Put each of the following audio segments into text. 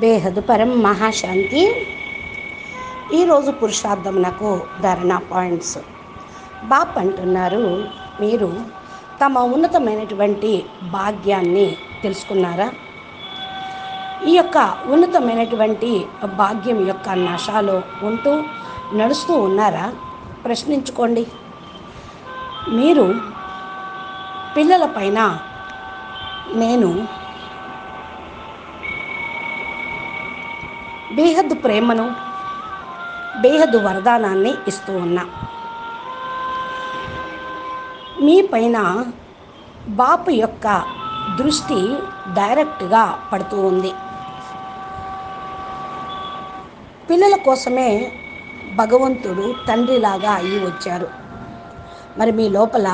బేహదు పరం మహాశాంతి. ఈరోజు పురుషార్థమునకు ధరణ పాయింట్స్. బాప్ అంటున్నారు మీరు తమ ఉన్నతమైనటువంటి భాగ్యాన్ని తెలుసుకున్నారా? ఈ యొక్క ఉన్నతమైనటువంటి భాగ్యం యొక్క నశాలో ఉంటూ నడుస్తూ ఉన్నారా? ప్రశ్నించుకోండి. మీరు పిల్లల పైన నేను బేహద్దు ప్రేమను బేహద్దు వరదానాన్ని ఇస్తూ ఉన్నా. మీ పైన బాపు యొక్క దృష్టి డైరెక్ట్గా పడుతూ ఉంది. పిల్లల కోసమే భగవంతుడు తండ్రిలాగా అయ్యి వచ్చారు. మరి మీ లోపల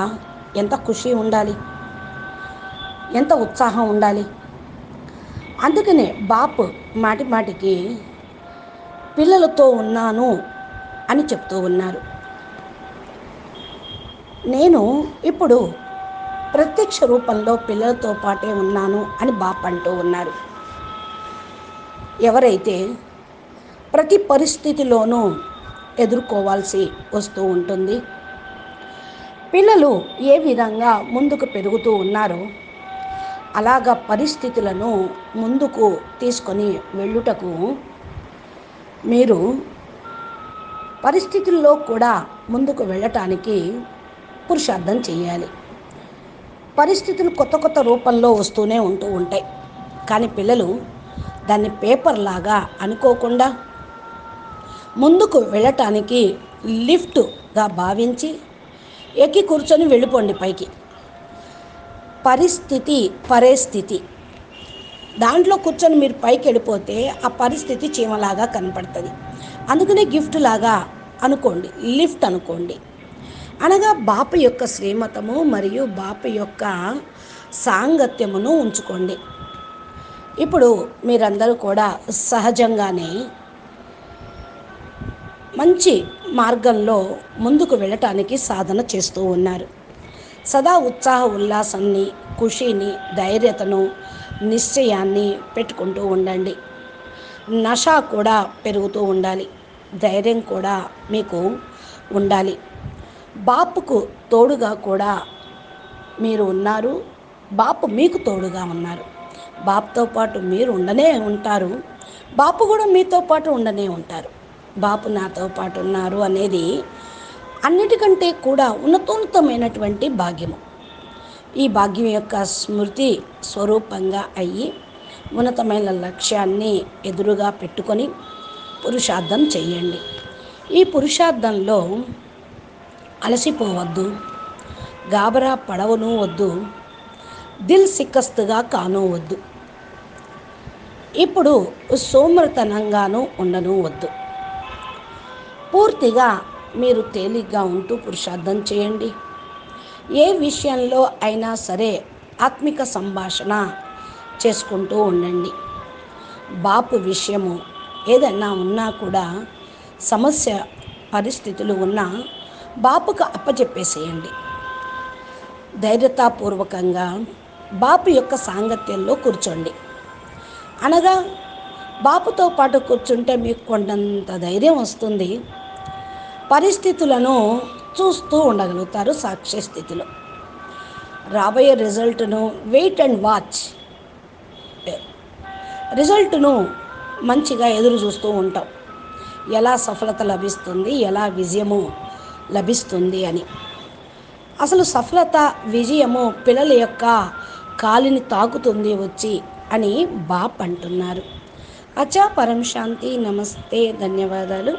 ఎంత ఖుషి ఉండాలి? ఎంత ఉత్సాహం ఉండాలి? అందుకనే బాపు మాటి మాటికి పిల్లలతో ఉన్నాను అని చెప్తూ ఉన్నారు. నేను ఇప్పుడు ప్రత్యక్ష రూపంలో పిల్లలతో పాటే ఉన్నాను అని బాప్ అంటూ ఉన్నారు. ఎవరైతే ప్రతి పరిస్థితిలోనూ ఎదుర్కోవాల్సి వస్తూ ఉంటుంది పిల్లలు ఏ విధంగా ముందుకు పెరుగుతూ ఉన్నారో అలాగా పరిస్థితులను ముందుకు తీసుకొని వెళ్ళుటకు మీరు పరిస్థితుల్లో కూడా ముందుకు వెళ్ళటానికి పురుషార్థం చేయాలి. పరిస్థితులు కొత్త కొత్త రూపంలో వస్తూనే ఉంటూ ఉంటాయి. కానీ పిల్లలు దాన్ని పేపర్ లాగా అనుకోకుండా ముందుకు వెళ్ళటానికి లిఫ్ట్గా భావించి ఎక్కి కూర్చొని వెళ్ళిపోండి పైకి. పరిస్థితి పరిస్థితి దాంట్లో కూర్చొని మీరు పైకి వెళ్ళిపోతే ఆ పరిస్థితి చీమలాగా కనపడుతుంది. అందుకనే గిఫ్ట్ లాగా అనుకోండి లిఫ్ట్ అనుకోండి. అనగా బాపు యొక్క శ్రీమతము మరియు బాపు యొక్క సాంగత్యమును ఉంచుకోండి. ఇప్పుడు మీరందరూ కూడా సహజంగానే మంచి మార్గంలో ముందుకు వెళ్ళటానికి సాధన చేస్తూ ఉన్నారు. సదా ఉత్సాహ ఉల్లాసాన్ని ఖుషీని ధైర్యతను నిశ్చయాన్ని పెట్టుకుంటూ ఉండండి. నష కూడా పెరుగుతూ ఉండాలి. ధైర్యం కూడా మీకు ఉండాలి. బాపుకు తోడుగా కూడా మీరు ఉన్నారు. బాపు మీకు తోడుగా ఉన్నారు. బాపుతో పాటు మీరు ఉండనే ఉంటారు. బాపు కూడా మీతో పాటు ఉండనే ఉంటారు. బాపు నాతో పాటు ఉన్నారు అనేది అన్నిటికంటే కూడా ఉన్నతోన్నతమైనటువంటి భాగ్యము. ఈ భాగ్యం యొక్క స్మృతి స్వరూపంగా అయ్యి ఉన్నతమైన లక్ష్యాన్ని ఎదురుగా పెట్టుకొని పురుషార్థం చేయండి ఈ పురుషార్థంలో అలసిపోవద్దు గాబరా పడవను వద్దు దిల్ సిక్కస్తుగా కాను వద్దు. ఇప్పుడు సోమరతనంగాను ఉండను వద్దు. పూర్తిగా మీరు తేలిగ్గా ఉంటూ పురుషార్థం చేయండి ఏ విషయంలో అయినా సరే ఆత్మిక సంభాషణ చేసుకుంటూ ఉండండి. బాపు విషయము ఏదైనా ఉన్నా కూడా సమస్య పరిస్థితులు ఉన్నా బాపుకు అప్పచెప్పేసేయండి ధైర్యతాపూర్వకంగా బాపు యొక్క సాంగత్యంలో కూర్చోండి. అనగా బాపుతో పాటు కూర్చుంటే మీకు కొండంత ధైర్యం వస్తుంది. పరిస్థితులను చూస్తూ ఉండగలుగుతారు సాక్ష్య స్థితిలో. రాబోయే రిజల్ట్ను వెయిట్ అండ్ వాచ్ రిజల్ట్ను మంచిగా ఎదురు చూస్తూ ఉంటాం. ఎలా సఫలత లభిస్తుంది ఎలా విజయము లభిస్తుంది అని. అసలు సఫలత విజయము పిల్లల యొక్క కాలిని తాకుతుంది వచ్చి అని బాప్ అంటున్నారు. అచా పరం శాంతి నమస్తే ధన్యవాదాలు.